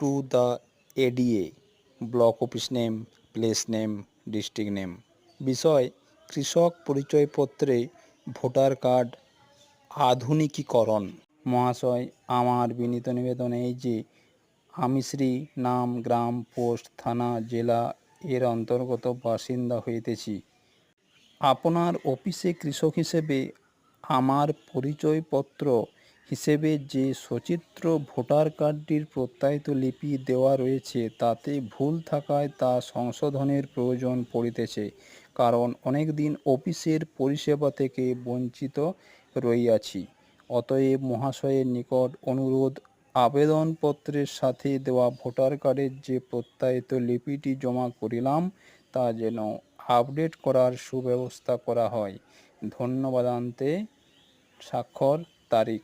To the ADA block office name place name district name বিষয়, কৃষক পরিচয়পত্রে voter card আধুনিকীকরণ। মহাশয়, আমার বিনীত নিবেদন এই যে, আমি শ্রী নাম, গ্রাম, পোস্ট, থানা, জেলা এর অন্তর্গত বাসিন্দা হইতেছি। আপনার অফিসে কৃষক হিসেবে আমার পরিচয়পত্র হিসেবে যে সচিত্র ভোটার কার্ডটির প্রত্যায়িত লিপি দেওয়া রয়েছে, তাতে ভুল থাকায় তা সংশোধনের প্রয়োজন পড়িতেছে। কারণ অনেক দিন অফিসের পরিষেবা থেকে বঞ্চিত রহিয়াছি অতএব মহাশয়ের নিকট অনুরোধ, আবেদনপত্রের সাথে দেওয়া ভোটার কার্ডের যে প্রত্যায়িত লিপিটি জমা করিলাম, তা যেন আপডেট করার সুব্যবস্থা করা হয়। ধন্যবাদান্তে। স্বাক্ষর তারিখ।